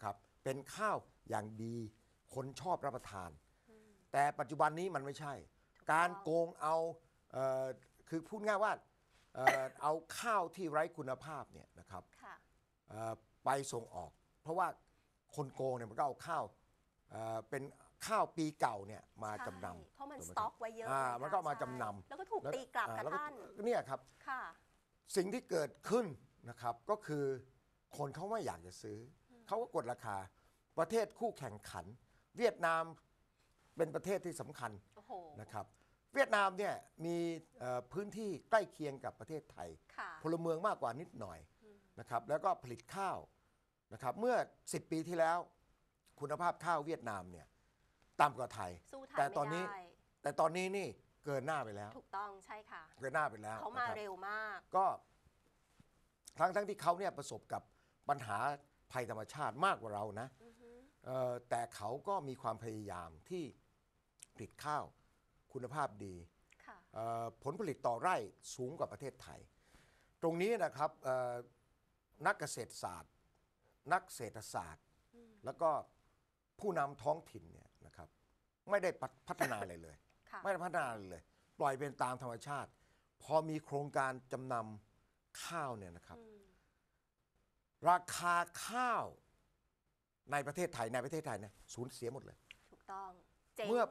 นะครับ เป็นข้าวอย่างดี คนชอบรับประทาน แต่ปัจจุบันนี้มันไม่ใช่ การโกงเอาเอ่อคือพูดง่ายว่าเอ่อเอาข้าวที่ไร้คุณภาพเนี่ยนะครับค่ะ เอ่อไปส่งออก เพราะว่าคนโกงเนี่ยมันก็เอาข้าวเอ่อเป็นข้าวปีเก่าเนี่ยมาใช่จำนำเพราะมันถูสไหต็คอบกไว้เยอะอ่าไงมันก็เอามาใช่จำนำแล้วก็ถูกแล้วตีกลับอ่าค่ะแล้วก็ท่าน เนี่ยครับ ค่ะ สิ่งที่เกิดขึ้นนะครับก็คือคนเขาไม่อยากจะซื้ออ เขาก็กดราคา ประเทศคู่แข่งขัน เวียดนามเป็นประเทศที่สำคัญโอ้โหนะครับ เวียดนามเนี่ยมีเอ่อพื้นที่ใกล้เคียงกับประเทศไทย ค่ะ พลเมืองมากกว่านิดหน่อยนะครับแล้วก็ผลิตข้าวนะครับเมื่อ 10 ปีที่แล้ว คุณภาพข้าวเวียดนามเนี่ยต่ำกว่าไทย สู้ไทยแต่ไม่ตอนนี้ได้แต่ตอนนี้นี่เกินหน้าไปแล้ว ถูกต้องใช่ค่ะ เกินหน้าไปแล้วเขามานะครับเร็วมาก ก็ทั้งทั้งที่เขาเนี่ยประสบกับปัญหา ภัยธรรมชาติมากกว่าเรานะเอ่อแต่เขาก็มีความพยายามที่ผลิตข้าวคุณภาพดีค่ะเอ่อผลผลิตต่อไร่สูงกว่าประเทศไทย ตรงนี้นะครับเอ่อนักเกษตรศาสตร์ นักเศรษฐศาสตร์ แล้วก็ผู้นำท้องถิ่นเนี่ยนะครับไม่ได้พัฒพัฒนาอะไรเลยค่ะไม่ได้พัฒนาอะไรเลย ปล่อยเป็นตามธรรมชาติ พอมีโครงการจำนำข้าวเนี่ยนะครับ ราคาข้าวในประเทศไทยในประเทศไทยเนี่ยสูญเสียหมดเลย ถูกต้องเจ๊งเมื่อ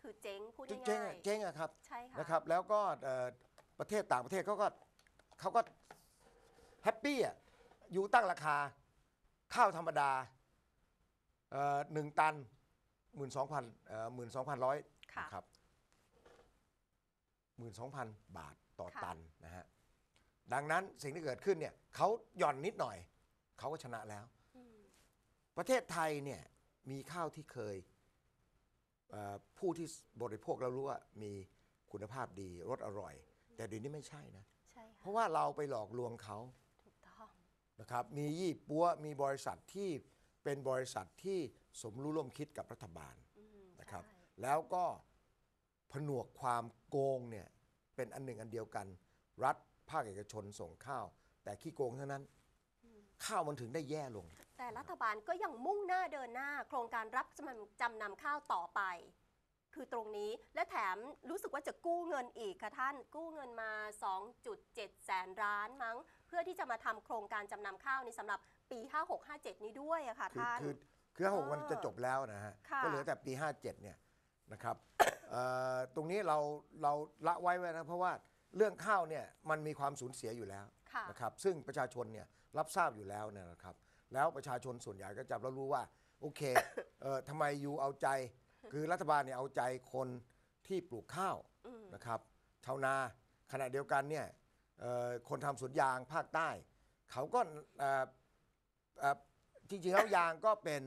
คือเจ๊งพูดเจ๊งง่ายเจ๊งอะครับ ๆใช่ค่ะนะครับแล้วก็เอ่อประเทศต่างประเทศเขาก็เขาก็แฮปปี้อะอยู่ตั้งราคาข้าวธรรมดาเอ่อหนึ่งตันหมื่นสองพันหมื่นสองพันร้อยค่ะนะครับหมื่นสองพันบาทต่อค่ะ ตันนะฮะดังนั้นสิ่งที่เกิดขึ้นเนี่ยเขาหย่อนนิดหน่อย เขาก็ชนะแล้ว ประเทศไทยเนี่ยมีข้าวที่เคยเอ่อผู้ที่บริโภคเรารู้ว่ามีคุณภาพดีรสอร่อย แต่เดี๋ยวนี้ไม่ใช่นะใช่เพค่ะราะว่าเราไปหลอกลวงเขาถูกต้องนะครับมียี่ปัวมีบริษัทที่เป็นบริษัทที่สมรู้ร่วมคิดกับรัฐบาลอืมนะครับใช่แล้วก็ผนวกความโกงเนี่ยเป็นอันหนึ่งอันเดียวกัน รัฐภาคเอกชนส่งข้าว แต่ขี้โกงเท่านั้น ข้าวมันถึงได้แย่ลง แต่รัฐบาลก็ยังมุ่งหน้าเดินหน้า โครงการรับจำนำจำนำข้าวต่อไป คือตรงนี้และแถมรู้สึกว่าจะกู้เงินอีกค่ะท่าน กู้เงินมา 2.7 แสนล้านมั้ง เพื่อที่จะมาทำโครงการจำนำข้าวในสำหรับปี 5657 นี้ด้วยอะค่ะคือท่าน คือคือหกเออมันจะจบแล้วนะฮะค่ะ ก็เหลือแต่ปี 57เนี่ยนะครับ เอ่อตรงนี้เราเราละไว้ไว้นะเพราะว่าเรื่องข้าวเนี่ยมันมีความสูญเสียอยู่แล้ว ค่ะนะครับซึ่งประชาชนเนี่ยรับทราบอยู่แล้วเนยนะครับ แล้วประชาชนส่วนใหญ่ก็จะรับรู้ว่า โอเคเอ่อทำไมยูเอาใจ คือรัฐบาลเนี่ยเอาใจคนที่ปลูกข้าวนะครับชาวนาขณะเดียวกันเนี่ยเอ่อคนทำสวนยางภาคใต้ เขาก็เอ่อเอ่อจริงๆแล้วยางก็เป็น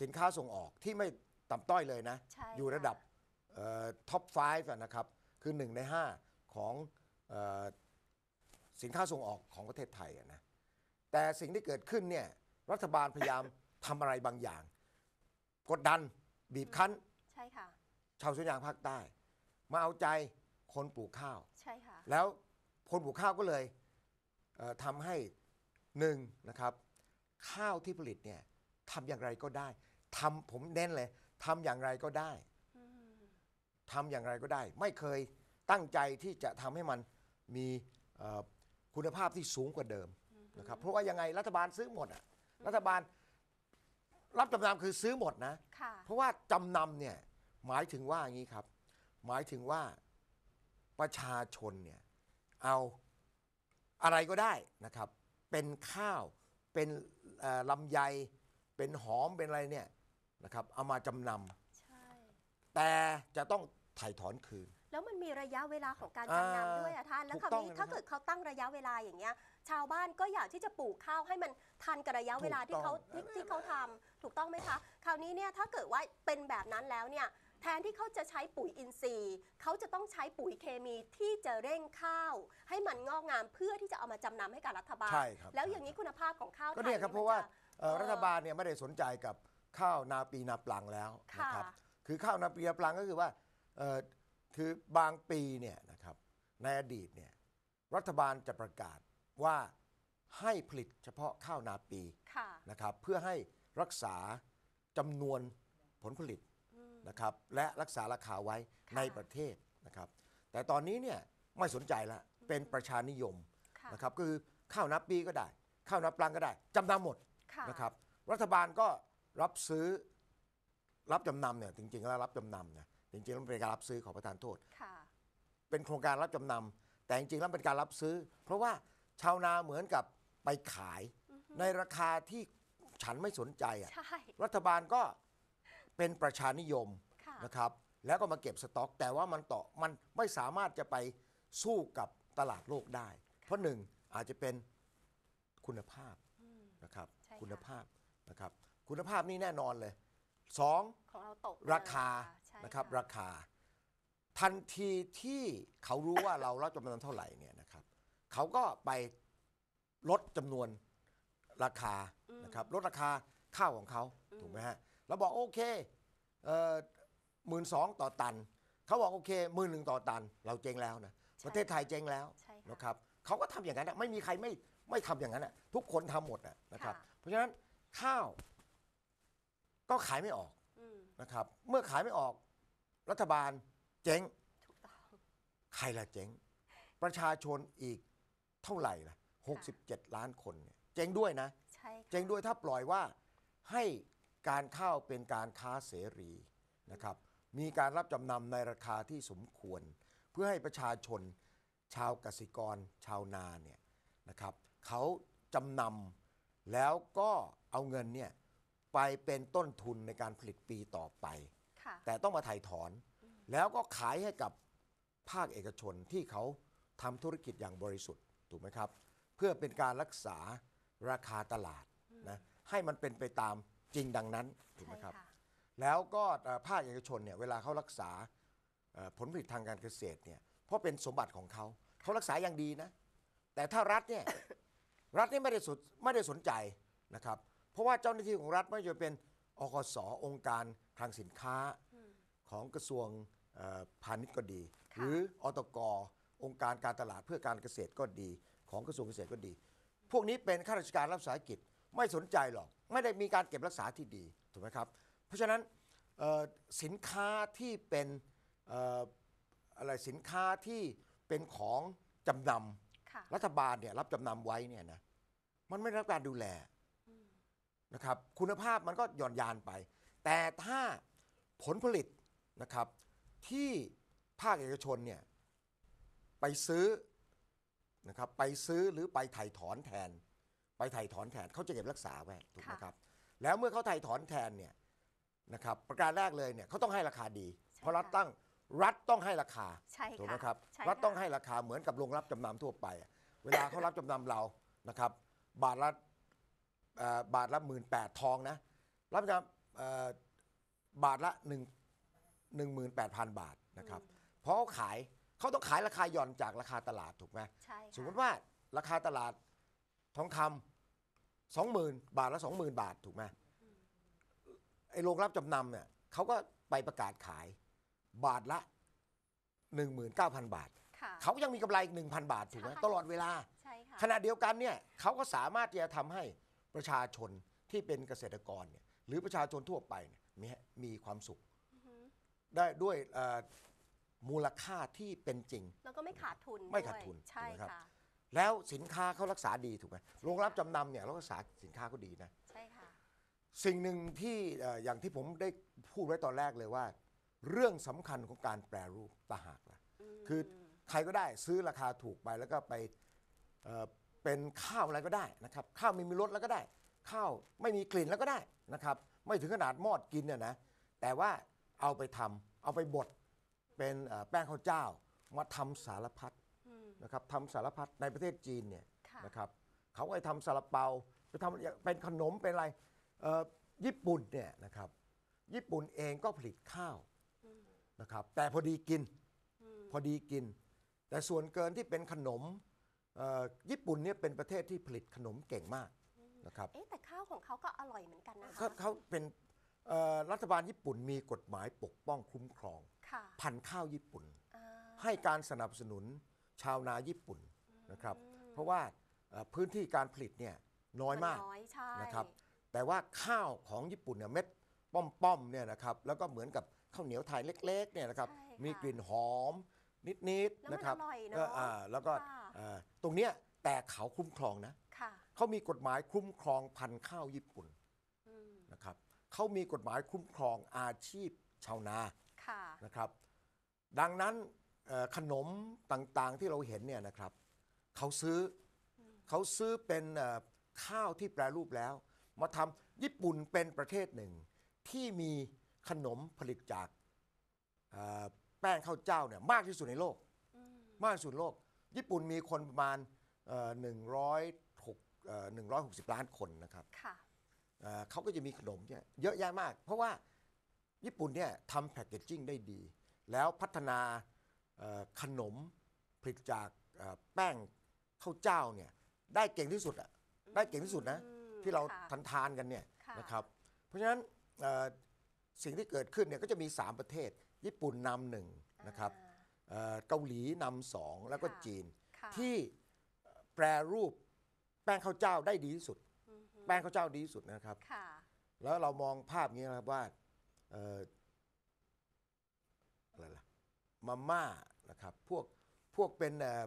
สินค้าส่งออกที่ไม่ต่ำต้อยเลยนะ ใช่อยู่ระดับท็อป 5 นะครับ คือหนึ่งใน 5 ของเออ สินค้าส่งออกของประเทศไทยอะนะแต่สิ่งที่เกิดขึ้นเนี่ยรัฐบาลพยายามทำอะไรบางอย่าง กดดันบีบคั้น ใช่ค่ะ ชาวสวนยางภาคใต้ มาเอาใจคนปลูกข้าว ใช่ค่ะ แล้วคนปลูกข้าวก็เลยเอ่อทำให้หนึ่งนะครับ ข้าวที่ผลิตเนี่ยทำอย่างไรก็ได้ทำผมเน้นเลยทำอย่างไรก็ได้ทำอย่างไรก็ได้ ไม่เคยตั้งใจที่จะทำให้มันมีเอ่อ คุณภาพที่สูงกว่าเดิมนะครับเพราะว่ายังไงรัฐบาลซื้อหมดอะรัฐบาลรับจำนำคือซื้อหมดนะ ค่ะ เพราะว่าจำนำเนี่ยหมายถึงว่าอย่างนี้ครับ หมายถึงว่าประชาชนเนี่ยเอาอะไรก็ได้นะครับ เป็นข้าวเป็นเอ่อลำไยเป็นหอมเป็นอะไรเนี่ยนะครับเอามาจำนใช่ำแต่จะต้องถ่ายถอนคืน แล้วมันมีระยะเวลาของการอ่าจำนำด้วยอะท่าน แล้วถูกคราวต้องนี้นะครับถ้าเกิดเขาตั้งระยะเวลาอย่างเงี้ย ชาวบ้านก็อยากที่จะปลูกข้าวให้มันทันกับระยะเวลาที่เขาถูกต้องที่ที่เขาทำถูกต้องไหมคะ คราวนี้เนี่ยถ้าเกิดว่าเป็นแบบนั้นแล้วเนี่ยแทนที่เขาจะใช้ปุ๋ยอินทรีย์ เขาจะต้องใช้ปุ๋ยเคมีที่จะเร่งข้าว ให้มันงอกงามเพื่อที่จะเอามาจำนำให้กับรัฐบาล ใช่ครับ แล้วอย่างนี้คุณภาพของข้าวก็เนี่ยครับไทเพราะว่ามันจเอ่อเออรัฐบาลเนี่ยไม่ได้สนใจกับข้าวนาปีนาปลังแล้วนะครับค่ะคือข้าวนาปีนาปลังก็คือว่าเอ่อ คือบางปีเนี่ยนะครับในอดีตเนี่ยรัฐบาลจะประกาศว่าให้ผลิตเฉพาะข้าวนาปีค่ะ นะครับเพื่อให้รักษาจำนวนผลผลิตอืมนะครับและรักษาราคาไว้ค่ะในประเทศนะครับ แต่ตอนนี้เนี่ยไม่สนใจละเป็นประชานิยมค่ะ นะครับคือข้าวนับปีก็ได้ ข้าวนับปลังก็ได้จำนำหมด ค่ะ นะครับรัฐบาลก็รับซื้อรับจำนำเนี่ยจริงๆแล้วรับจำนำนะ จริงๆแล้วมันเป็นการรับซื้อขอประทานโทษ ค่ะ เป็นโครงการรับจำนำแต่จริงๆแล้วเป็นการรับซื้อ เพราะว่าชาวนาเหมือนกับไปขายในราคาที่ฉันไม่สนใจอะใช่ รัฐบาลก็เป็นประชานิยมค่ะ นะครับ แล้วก็มาเก็บสต็อก แต่ว่ามันต่อมันไม่สามารถจะไปสู้กับตลาดโลกได้ เพราะหนึ่งอาจจะเป็นคุณภาพ อืม นะครับใช่ค่ะ คุณภาพนะครับคุณภาพนี่แน่นอนเลย สองของเราตกราคาใช่นะครับะราคา ทันทีที่เขารู้ว่าเรารับจำนำเท่าไหร่เนี่ยนะครับเขาก็ไปลดจำนวนราคาอืมนะครับลดราคาข้าวของเขาอืมถูกไหมฮะเราบอกโอเคหมื่นสองต่อตัน เขาบอกโอเคหมื่นหนึ่งต่อตัน เราเจ๊งแล้วนะประเทศไทยเจ๊งแล้วใช่ค่ะนะครับเขาก็ทำอย่างนั้นอะไม่มีใครไม่ไม่ทำอย่างนั้นอะทุกคนทำหมดอะนะครับค่ะเพราะฉะนั้นข้าว ก็ขายไม่ออกอืมนะครับ เมื่อขายไม่ออก รัฐบาลเจ๊ง ถูกต้อง ใครล่ะเจ๊ง ประชาชนอีกเท่าไหร่ล่ะ 67 ล้านคนเนี่ยเจ๊งด้วยนะ ใช่ค่ะ เจ๊งด้วยถ้าปล่อยว่าให้การข้าวเป็นการค้าเสรีนะครับ มีการรับจำนำในราคาที่สมควร เพื่อให้ประชาชนชาวกสิกรชาวนาเนี่ยนะครับเขาจำนำแล้วก็เอาเงินเนี่ย ไปเป็นต้นทุนในการผลิตปีต่อไป ค่ะ แต่ต้องมาถ่ายถอน แล้วก็ขายให้กับภาคเอกชนที่เขาทำธุรกิจอย่างบริสุทธิ์ถูกไหมครับ เพื่อเป็นการรักษาราคาตลาดนะให้มันเป็นไปตามจริงดังนั้นถูกไหมใช่ครับค่ะ แล้วก็เอ่อภาคเอกชนเนี่ยเวลาเขารักษาเอ่อผลผลิตทางการเกษตรเนี่ยเพราะเป็นสมบัติของเขาเขารักษาอย่างดีนะ แต่ถ้ารัฐเนี่ย รัฐนี่ไม่ได้สนไม่ได้สนใจนะครับ เพราะว่าเจ้าหน้าที่ของรัฐไม่ว่าจะเป็นอกสองค์การคลังสินค้าอืมของกระทรวงเอ่อพาณิชย์ก็ดีค่ะหรืออตกองค์การการตลาดเพื่อการเกษตรก็ดี ของกระทรวงเกษตรก็ดี พวกนี้เป็นข้าราชการรับสาหกิจไม่สนใจหรอก ไม่ได้มีการเก็บรักษาที่ดีถูกไหมครับ เพราะฉะนั้นเอ่อสินค้าที่เป็นเอ่ออะไรสินค้าที่เป็นของจำนค่ะำรัฐบาลเนี่ยรับจำนำไว้เนี่ยนะมันไม่ได้รับการดูแลอืม นะครับคุณภาพมันก็หย่อนยานไป แต่ถ้าผลผลิตนะครับที่ภาคเอกชนเนี่ยไปซื้อนะครับไปซื้อหรือไปถ่ายถอนแทน ไปถ่ายถอนแทนเขาจะเก็บรักษาไว้ถูกไหมค่ะครับแล้วเมื่อเขาถ่ายถอนแทนเนี่ยนะครับประการแรกเลยเนี่ยเขาต้องให้ราคาดี เพราะรัฐตั้งรัฐต้องให้ราคาใช่ถูกไหมค่ะครับใช่รัฐต้องค่ะให้ราคาเหมือนกับโรงรับจำนำทั่วไปอะเวลาเขารับจำนำเรานะครับบาทละเอ่อ บาทละหมื่นแปดทองนะ รับจำเอ่อบาทละหนึ่งหนึ่งหมื่นแปดพันบาทนะครับ เพราะเขาขายเขาต้องขายราคาหย่อนจากราคาตลาดถูกไหมใช่ค่ะสมมติว่าราคาตลาดทองคำสองหมื่นบาทละสองหมื่นบาทถูกไหมไอ้โรงรับจำนำเนี่ยเขาก็ไปประกาศขายบาทละหนึ่งหมื่นเก้าพันบาทค่ะเขายังมีกำไรอีกหนึ่งพันบาทถูกไหมใช่ตลอดเวลาใช่ค่ะขณะเดียวกันเนี่ยเขาก็สามารถที่จะทำให้ ประชาชนที่เป็นเกษตรกรเนี่ยหรือประชาชนทั่วไปเนี่ยมีมีความสุขอือฮึได้ด้วยเอ่อมูลค่าที่เป็นจริง แล้วก็ไม่ขาดทุนไม่ขาดวยทุนใช่ถูกไหมครับ ค่ะ แล้วสินค้าเขารักษาดีถูกไหมโรงรับจำนำเนี่ยเรารักษาสินค้าเขาดีนะ ใช่ค่ะ สิ่งหนึ่งที่เอ่ออย่างที่ผมได้พูดไว้ตอนแรกเลยว่า เรื่องสำคัญของการแปรรูปตางหากละมคือใครก็ได้ซื้อราคาถูกไปแล้วก็ไปเอ่อ เป็นข้าวอะไรก็ได้นะครับข้าวไม่มีรสแล้วก็ได้ ข้าวไม่มีกลิ่นแล้วก็ได้นะครับ ไม่ถึงขนาดมอดกินเนี่ยนะแต่ว่าเอาไปทำเอาไปบดเป็นเอ่อแป้งข้าวเจ้ามาทำสารพัดอืมนะครับทำสารพัดในประเทศจีนเนี่ยค่ะนะครับเขาก็ไปทำซาลาเปาไปทำเป็นขนมเป็นอะไรเอ่อญี่ปุ่นเนี่ยนะครับ ญี่ปุ่นเองก็ผลิตข้าวอืมนะครับ แต่พอดีกินอืมพอดีกิน แต่ส่วนเกินที่เป็นขนมเอ่อ ญี่ปุ่นเนี่ยเป็นประเทศที่ผลิตขนมเก่งมากนะครับเอ๊ะแต่ข้าวของเขาก็อร่อยเหมือนกันนะคะเขาเขาเป็นเอ่อรัฐบาลญี่ปุ่นมีกฎหมายปกป้องคุ้มครองค่ะพันธุ์ข้าวญี่ปุ่นอ่าให้การสนับสนุนชาวนาญี่ปุ่นนะครับอืมเพราะว่าเอ่อพื้นที่การผลิตเนี่ยน้อยมากน้อยใช่นะครับ แต่ว่าข้าวของญี่ปุ่นเนี่ยเม็ดป้อมๆเนี่ยนะครับแล้วก็เหมือนกับข้าวเหนียวไทยเล็กๆเนี่ยนะครับใช่ค่ะมีกลิ่นหอมนิดแล้วมันๆนะครับอร่อยเนอะก็อ่าแล้วก็ค่ะอ่า ตรงเนี้ยแต่เขาคุ้มครองนะค่ะเขามีกฎหมายคุ้มครองพันธุ์ข้าวญี่ปุ่นอืมนะครับเขามีกฎหมายคุ้มครองอาชีพชาวนาค่ะนะครับ ดังนั้นเอ่อขนมต่างๆที่เราเห็นเนี่ยนะครับเขาซื้ออเขาซื้อเป็นเอ่อข้าวที่แปรรูปแล้ว มาทำญี่ปุ่นเป็นประเทศหนึ่ง ที่มีขนมผลิตจากเอ่อแป้งข้าวเจ้าเนี่ยมากที่สุดในโลก อืมมากที่สุดในโลก ญี่ปุ่นมีคนประมาณหนึ่งร้อยหกหนึ่งร้อยหกสิบล้านคนนะครับค่ะเอ่อเขาก็จะมีขนมเนี่ยเยอะแยะมาก เพราะว่าญี่ปุ่นเนี่ยทำแพคเกจจิ้งได้ดี แล้วพัฒนาเอ่อขนมผลิตจากเอ่อแป้งข้าวเจ้าเนี่ยได้เก่งที่สุดอะได้เก่งที่สุดนะอืมที่เราค่ะทานทานๆกันเนี่ยค่ะนะครับเพราะฉะนั้นเอ่อสิ่งที่เกิดขึ้นเนี่ยก็จะมี 3 ประเทศ ญี่ปุ่นนำหนึ่งนะครับอ่า เอ่อเกาหลีนำสองแล้วก็ค่ะจีน ค่ะที่แปรรูปแป้งข้าวเจ้าได้ดีที่สุด อืมแป้งข้าวเจ้าดีที่สุดนะครับ ค่ะ แล้วเรามองภาพอย่างนี้นะครับว่าเอ่ออะไรล่ะมาม่านะครับพวกพวกเป็นเอ่อ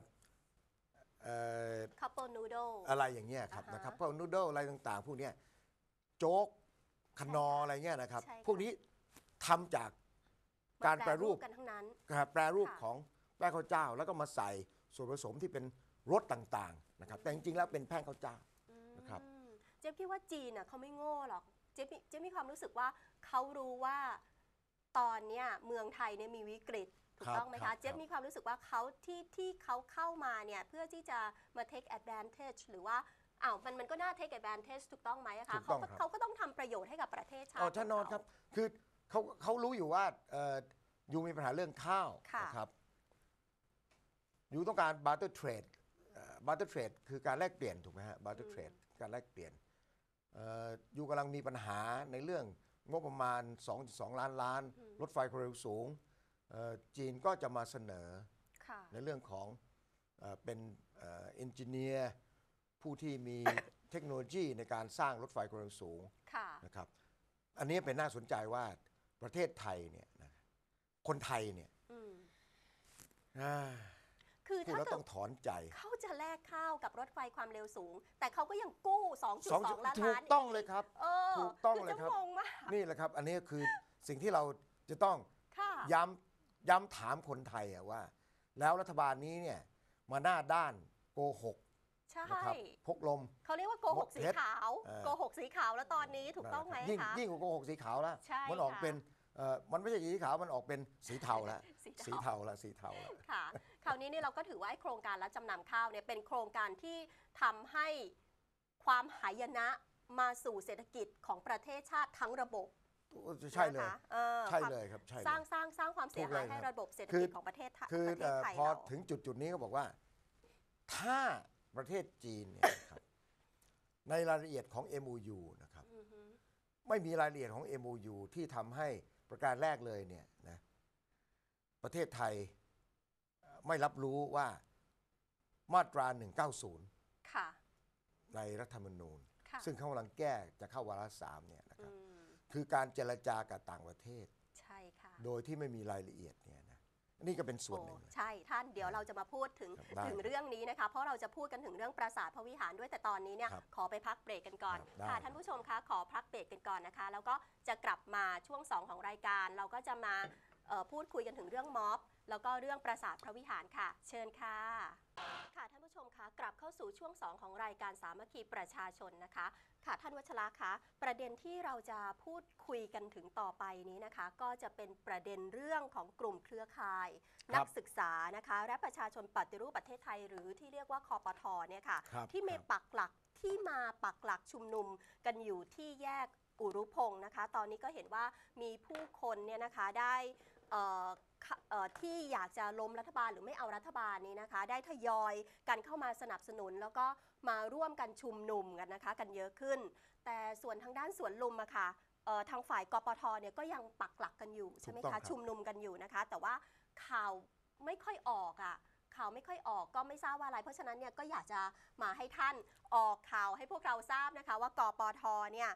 เอ่อ คัพเปิลนูโด อะไรอย่างเงี้ยครับอ่าฮะนะครับพวกนูโดอะไรต่างๆ พวกเนี้ยโจ๊กขนอใช่ค่ะอะไรเงี้ยนะครับ ใช่ค่ะ พวกนี้ทำจาก การแปรรูปกันทั้งนั้นการแปรรูปค่ะของแป้งข้าวเจ้า แล้วก็มาใส่ส่วนผสมที่เป็นรสต่างๆนะครับแต่จริงๆแล้วเป็นแป้งข้าวเจ้านะครับอืมเจ๊คิดว่าจีนน่ะเขาไม่โง่หรอกเจ๊มีเจ๊มีความรู้สึกว่าเขารู้ว่าตอนเนี้ยเมืองไทยเนี่ยมีวิกฤตถูกต้องไหมครัคะบเจ๊มีความรู้สึกว่าเขาที่ที่เขาเข้ามาเนี่ยเพื่อที่จะมา take advantage หรือว่าอ้าวมันมันก็น่า take advantage ถูกต้องไหมอะคะถูกต้องเขาก็ครับเขาก็ต้องทำประโยชน์ให้กับประเทศชาติอ๋อแน่นอนขงครับเขาคือ เขาเขารู้อยู่ว่าเอ่อยูมีปัญหาเรื่องข้าวค่ะ นะครับยูต้องการ barter trade เอ่อ barter trade คือการแลกเปลี่ยนถูกไหมฮะ barter trade การแลกเปลี่ยนเอ่อยูกำลังมีปัญหาในเรื่องงบประมาณ 2.2 ล้านล้าน รถไฟความเร็วสูงเอ่อจีนก็จะมาเสนอ ค่ะ ในเรื่องของเออเป็นเอนจิเนียร์ผู้ที่มี เทคโนโลยีในการสร้างรถไฟความเร็วสูงค่ะ นะครับ อันนี้เป็นน่าสนใจว่า ประเทศไทยเนี่ยนะคนไทยเนี่ยอืมอ่าคือพูดถ้าแล้วเกิต้ดองถอนใจเขาจะแลกข้าวกับรถไฟความเร็วสูง แต่เขาก็ยังกู้สอง2.2 ล้านถูกล้านต้องเลยครับ เออถูกต้องเลยครับอจะงงมากนี่แหละครับ อันนี้คือสิ่งที่เราจะต้องค่ะย้ำย้ำถามคนไทยอะว่า แล้วรัฐบาลนี้เนี่ยมาหน้าด้านโกหก ใช่ นะครับพกลม เขาเรียกว่าโกหกมดสีเท็จขาวเออ โกหกสีขาวแล้วตอนนี้ถูกต้องไหมยิ่งคะ ยิ่งกว่าโกหกสีขาวแล้วใช่มันออกค่ะ เป็นเอ่อมันไม่ใช่สีขาวมันออกเป็นสีเทาแล้วสีสีเทา เทาแล้วสีเทาแล้ว ค่ะคราวนี้เนี่ยเราก็ถือว่าไอ้โครงการรับจำนำข้าวเนี่ยเป็นโครงการที่ทำให้ความหายนะมาสู่เศรษฐกิจของประเทศชาติทั้งระบบใช่เลย นะคะออใช่ความเลยครับใช่เลสร้างย สร้างสร้างความเสียถูกเลหายยให้ครับระบบเศรษฐคืกิอจของประเทศไทยคือประเทศเอ่อไทยพอเรา ถึงจุดจุดนี้ก็บอกว่า ถ้า ประเทศจีนเนี่ยนะครับในรายละเอียดของ MOU นะครับอือฮึไม่มีรายละเอียดของ MOU ที่ทำให้ประการแรกเลยเนี่ยนะประเทศไทยเอ่อไม่รับรู้ว่ามาตรา 190 ค่ะ ในรัฐธรรมนูญ ค่ะซึ่งเขากำลังแก้จะเข้าวาระสามเนี่ยนะคอืรับมคือการเจรจากับต่างประเทศ ใช่ค่ะ โดยที่ไม่มีรายละเอียดเนี่ยนะนี่ก็เป็นส่วนหนึ่งโอ้ใช่ท่านเดี๋ยวเราจะมาพูดถึงครับได้ถึงเรื่องนี้นะคะ เพราะเราจะพูดกันถึงเรื่องปราสาทพระวิหารด้วยแต่ตอนนี้เนี่ยครับขอไปพักเบรกกันก่อนครับได้ ค่ะท่านผู้ชมคะขอพักเบรกกันก่อนนะคะ แล้วก็จะกลับมาช่วง2ของรายการ เราก็จะมาเอ่อพูดคุยกันถึงเรื่องม็อบ แล้วก็เรื่องปราสาทพระวิหารค่ะ เชิญค่ะ ค่ะท่านผู้ชมคะกลับเข้าสู่ช่วง 2 ของรายการสามัคคีประชาชนนะคะ ค่ะท่านวัชระคะประเด็นที่เราจะพูดคุยกันถึงต่อไปนี้นะคะ ก็จะเป็นประเด็นเรื่องของกลุ่มเครือข่ายครับนักศึกษานะคะ และประชาชนปฏิรูปประเทศไทย หรือที่เรียกว่าคอปทเนี่ยค่ะครับที่มีครับปักหลักที่มาปักหลักชุมนุมกันอยู่ที่แยกอุรุพงศ์นะคะ ตอนนี้ก็เห็นว่ามีผู้คนเนี่ยนะคะได้เอ่อค่ะเอ่อ ที่อยากจะล้มรัฐบาลหรือไม่เอารัฐบาลนี้นะคะ ได้ทยอยกันเข้ามาสนับสนุน แล้วก็มาร่วมกันชุมนุมกันนะคะ กันเยอะขึ้น แต่ส่วนทางด้านสวนลุมอะค่ะเอ่อทางฝ่ายกปทเนี่ยก็ยังปักหลักกันอยู่ใช่ไหมถูกต้องครัคะบชุมนุมกันอยู่นะคะ แต่ว่าข่าวไม่ค่อยออกอะข่าวไม่ค่อยออกก็ไม่ทราบว่าอะไร เพราะฉะนั้นเนี่ยก็อยากจะมาให้ท่านออกข่าวให้พวกเราทราบนะคะ ว่ากปทเนี่ย